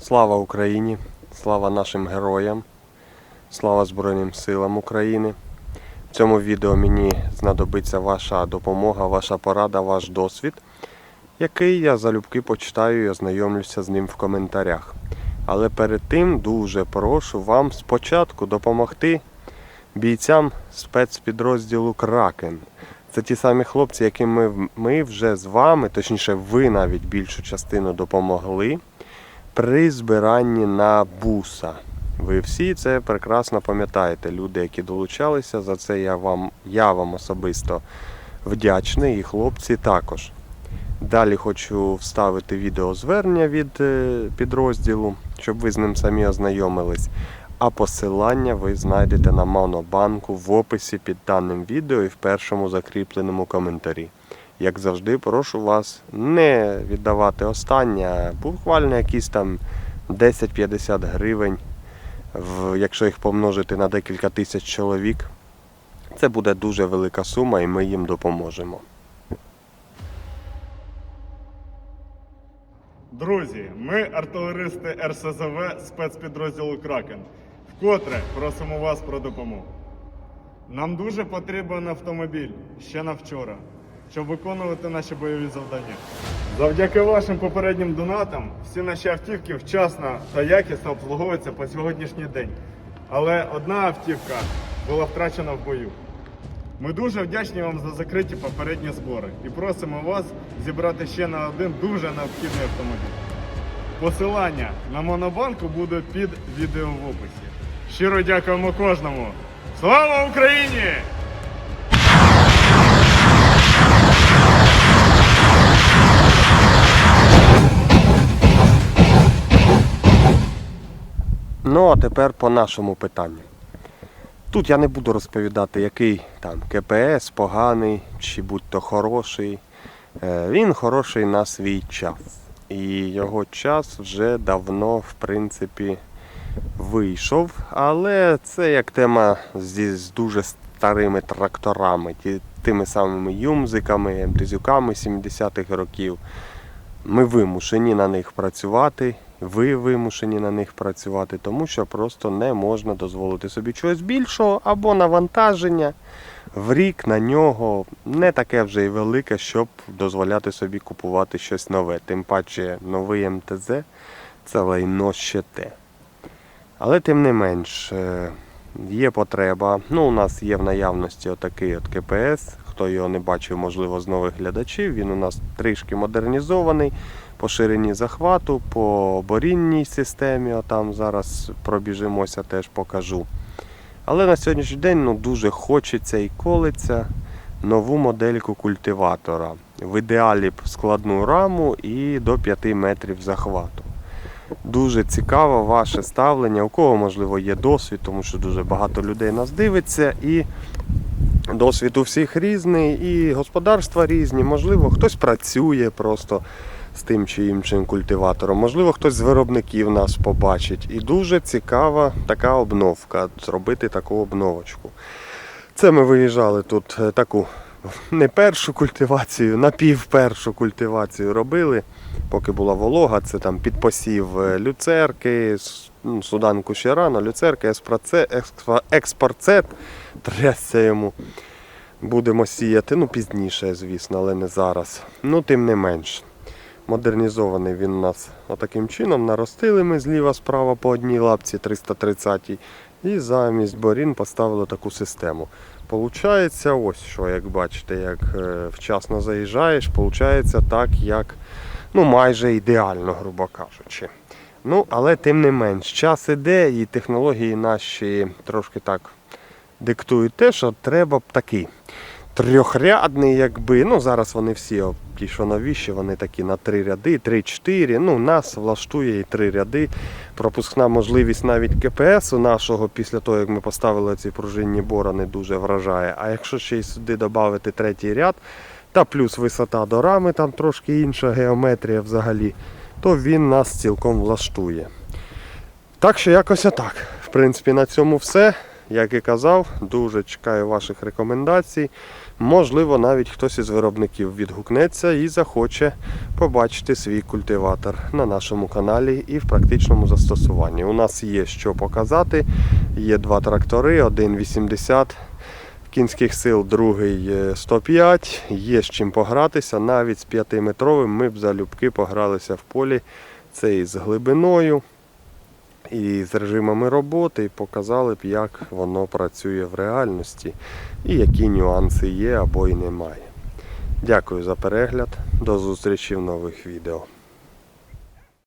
Слава Україні! Слава нашим героям! Слава Збройним силам України! В цьому відео мені знадобиться ваша допомога, ваша порада, ваш досвід, який я залюбки почитаю і ознайомлюся з ним в коментарях. Але перед тим дуже прошу вам спочатку допомогти бійцям спецпідрозділу Кракен. Це ті самі хлопці, яким ми, ми вже з вами, точніше, ви навіть більшу частину допомогли при збиранні на буса. Ви всі це прекрасно пам'ятаєте. Люди, які долучалися, за це я вам, я вам особисто вдячний, і хлопці також. Далі хочу вставити відеозвернення від е, підрозділу, щоб ви з ним самі ознайомились. А посилання ви знайдете на Монобанку в описі під даним відео і в першому закріпленому коментарі. Як завжди, прошу вас не віддавати останнє, буквально якісь там 10-50 гривень, якщо їх помножити на декілька тисяч чоловік. Це буде дуже велика сума і ми їм допоможемо. Друзі, ми артилеристи РСЗВ спецпідрозділу Кракен. Вкотре просимо вас про допомогу. Нам дуже потрібен автомобіль ще на вчора, щоб виконувати наші бойові завдання. Завдяки вашим попереднім донатам всі наші автівки вчасно та якісно обслуговуються по сьогоднішній день. Але одна автівка була втрачена в бою. Ми дуже вдячні вам за закриті попередні збори і просимо вас зібрати ще на один дуже необхідний автомобіль. Посилання на монобанку буде під відео в описі. Щиро дякуємо кожному. Слава Україні! Ну, а тепер по нашому питанню. Тут я не буду розповідати, який там КПС поганий чи будь-то хороший. Е, Він хороший на свій час. І його час вже давно, в принципі, вийшов. Але це як тема зі з дуже старими тракторами, ті, тими самими юмзиками, МТЗюками 70-х років. Ми вимушені на них працювати, ви вимушені на них працювати, тому що просто не можна дозволити собі чогось більшого або навантаження в рік на нього не таке вже і велике, щоб дозволяти собі купувати щось нове. Тим паче новий МТЗ це лайно ще те. Але тим не менш, е, є потреба. Ну, у нас є в наявності отакий от КПС. Хто його не бачив, можливо, з нових глядачів. Він у нас трішки модернізований по ширині захвату, по борінній системі. Отам зараз пробіжимося, теж покажу. Але на сьогоднішній день ну, дуже хочеться і колиться нову модельку культиватора. В ідеалі б складну раму і до 5 метрів захвату. Дуже цікаво ваше ставлення, у кого можливо є досвід, тому що дуже багато людей нас дивиться, і досвід у всіх різний, і господарства різні. Можливо, хтось працює просто з тим чи іншим культиватором, можливо, хтось з виробників нас побачить. І дуже цікава така обновка, зробити таку обновочку. Це ми виїжджали тут е, таку не першу культивацію, напівпершу культивацію робили, поки була волога, це там під посів е, люцерки, ну, суданку ще рано, люцерки, експорцет, трясся йому. Будемо сіяти, ну пізніше, звісно, але не зараз. Ну, тим не менш. Модернізований він у нас отаким чином. Наростили ми зліва-справа по одній лапці 330 і замість борін поставили таку систему. Получається ось що, як бачите, як е, вчасно заїжджаєш, получається так, як ну, майже ідеально, грубо кажучи. Ну, але тим не менш, час іде і технології наші трошки так диктують те, що треба б такий трьохрядний, якби. Ну, зараз вони всі ті, що новіші, вони такі на три ряди, три-чотири. Ну, нас влаштує і три ряди. Пропускна можливість навіть КПС у нашого після того, як ми поставили ці пружинні борони, дуже вражає. А якщо ще й сюди додати третій ряд, та плюс висота до рами, там трошки інша геометрія взагалі, то він нас цілком влаштує. Так що якось отак. В принципі, на цьому все. Як і казав, дуже чекаю ваших рекомендацій. Можливо, навіть хтось із виробників відгукнеться і захоче побачити свій культиватор на нашому каналі і в практичному застосуванні. У нас є що показати. Є два трактори, один 80 кінських сил, другий е, 105. Є з чим погратися. Навіть з 5-метровим ми б залюбки погралися в полі. Це і з глибиною, і з режимами роботи, і показали б, як воно працює в реальності і які нюанси є або і немає. Дякую за перегляд. До зустрічі в нових відео.